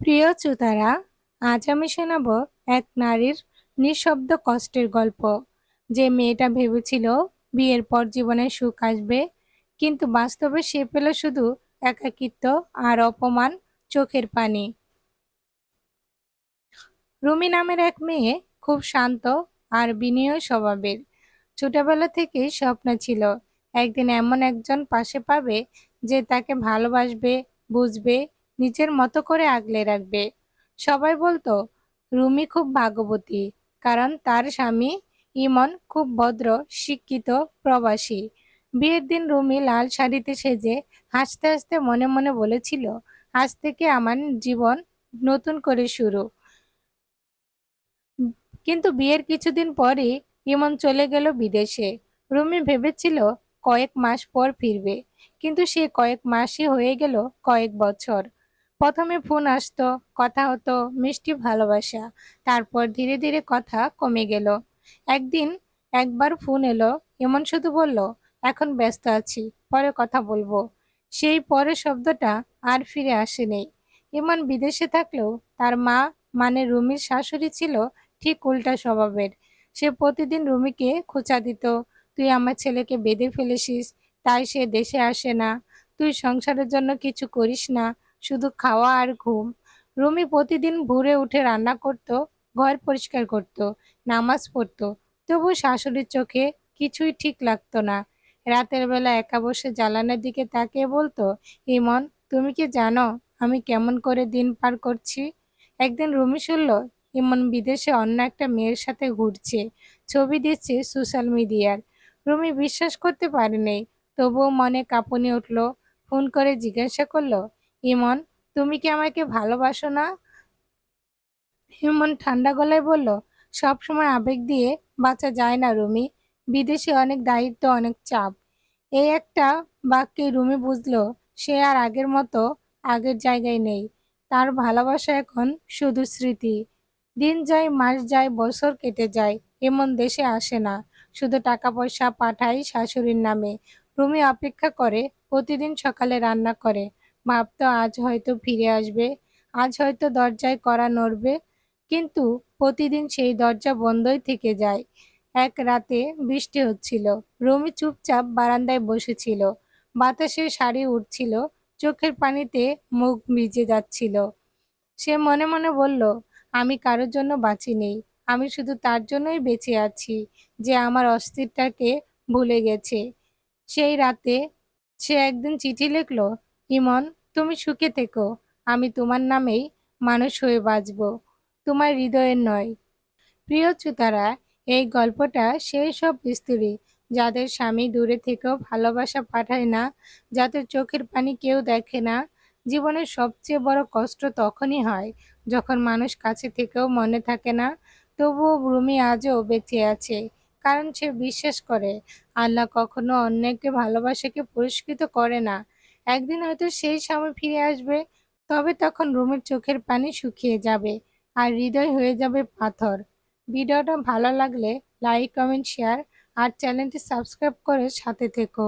প্রিয় শ্রোতারা, আজ আমি শোনাব এক নারীর নিঃশব্দ কষ্টের গল্প। যে মেয়েটা ভেবেছিল বিয়ের পর জীবনে সুখ আসবে, কিন্তু বাস্তবে সে পেল শুধু একাকিত্ব আর অপমান চোখের পানি। রুমি নামের এক মেয়ে খুব শান্ত আর বিনয় স্বভাবের। ছোটবেলা থেকেই স্বপ্ন ছিল, একদিন এমন একজন পাশে পাবে যে তাকে ভালোবাসবে, বুঝবে নিজের মতো করে আগলে রাখবে। সবাই বলতো, রুমি খুব ভাগ্যবতী কারণ তার স্বামী ইমন খুব ভদ্র, শিক্ষিত, প্রবাসী। বিয়ের দিন রুমি লাল শাড়িতে সেজে হাসতে হাসতে মনে মনে বলেছিল, আজ থেকে আমার জীবন নতুন করে শুরু। কিন্তু বিয়ের কিছুদিন পরই ইমন চলে গেল বিদেশে। রুমি ভেবেছিল কয়েক মাস পর ফিরবে, কিন্তু সে কয়েক মাসই হয়ে গেল কয়েক বছর। প্রথমে ফোন আসতো, কথা হতো, মিষ্টি ভালোবাসা। তারপর ধীরে ধীরে কথা কমে গেল। একদিন একবার ফোন এলো এমন শুধু বলল, এখন ব্যস্ত আছি, পরে কথা বলব। সেই পরে শব্দটা আর ফিরে আসেনি। ইমন বিদেশে থাকলেও তার মা মানে রুমির শাশুড়ি ছিল, ঠিক উল্টা স্বভাবের। সে প্রতিদিন রুমিকে খোঁচা দিত, তুই আমার ছেলেকে বেঁধে ফেলেছিস, তাই সে দেশে আসে না। তুই সংসারের জন্য কিছু করিস না শুধু খাওয়া আর ঘুম। রুমি প্রতিদিন ভোরে উঠে রান্না করত, ঘর পরিষ্কার করত, নামাজ পড়তো। তবু শাশুড়ির চোখে কিছুই ঠিক লাগতো না। রাতের বেলা একা বসে জ্বালানোর দিকে তাকিয়ে বলতো, ইমন, তুমি কি জানো আমি কেমন করে দিন পার করছি? একদিন রুমি শুনল, ইমন বিদেশে অন্য একটা মেয়ের সাথে ঘুরছে। ছবি দিচ্ছে সোশ্যাল মিডিয়ার রুমি বিশ্বাস করতে পারেনি, তবুও মনে কাঁপুনি উঠল, ফোন করে জিজ্ঞাসা করল ইমন, তুমি কি আমাকে ভালোবাসো না? ইমন ঠান্ডা গলায় বলল, সব সময় আবেগ দিয়ে বাঁচা যায় না রুমি। বিদেশে অনেক দায়িত্ব, অনেক চাপ। এই একটা বাক্যে রুমি বুঝলো, সে আর আগের মতো আগের জায়গায় নেই। তার ভালোবাসা এখন শুধু স্মৃতি। দিন যায়, মাস যায়, বছর কেটে যায় এমন দেশে আসে না। শুধু টাকা পয়সা পাঠায় শাশুড়ির নামে। রুমি অপেক্ষা করে, প্রতিদিন সকালে রান্না করে। ভাবতো আজ হয়তো ফিরে আসবে, আজ হয়তো দরজায় করা নড়বে, কিন্তু প্রতিদিন সেই দরজা বন্ধই থেকে যায়। এক রাতে বৃষ্টি হচ্ছিল। রুমি চুপচাপ বারান্দায় বসেছিল। বাতাসে শাড়ি উঠছিল চোখের পানিতে মুখ ভিজে যাচ্ছিল। সে মনে মনে বলল, আমি কারোর জন্য বাঁচি নেই। আমি শুধু তার জন্যই বেঁচে আছি যে আমার অস্থিরটাকে ভুলে গেছে। সেই রাতে সে একদিন চিঠি লিখল, ইমন তুমি সুখে থেকো, আমি তোমার নামেই মানুষ হয়ে বাঁচব, তোমার হৃদয়ের নয়। প্রিয় চুতারা এই গল্পটা সেই সব স্ত্রী যাদের স্বামী দূরে থেকেও ভালোবাসা পাঠায় না, যাদের চোখের পানি কেউ দেখে না, জীবনের সবচেয়ে বড় কষ্ট তখনই হয় যখন মানুষ কাছে থেকেও মনে থাকে না, তবুও ভূমি আজও বেঁচে আছে, কারণ সে বিশ্বাস করে, আল্লাহ কখনো অন্যকে ভালোবাসাকে পুরস্কৃত করে না একদিন হয়তো সেই সময় ফিরে আসবে, তবে তখন রোমের চোখের পানি শুকিয়ে যাবে আর হৃদয় হয়ে যাবে পাথর। ভিডিওটা ভালো লাগলে লাইক কমেন্ট শেয়ার আর চ্যানেলটি সাবস্ক্রাইব করে সাথে থেকো।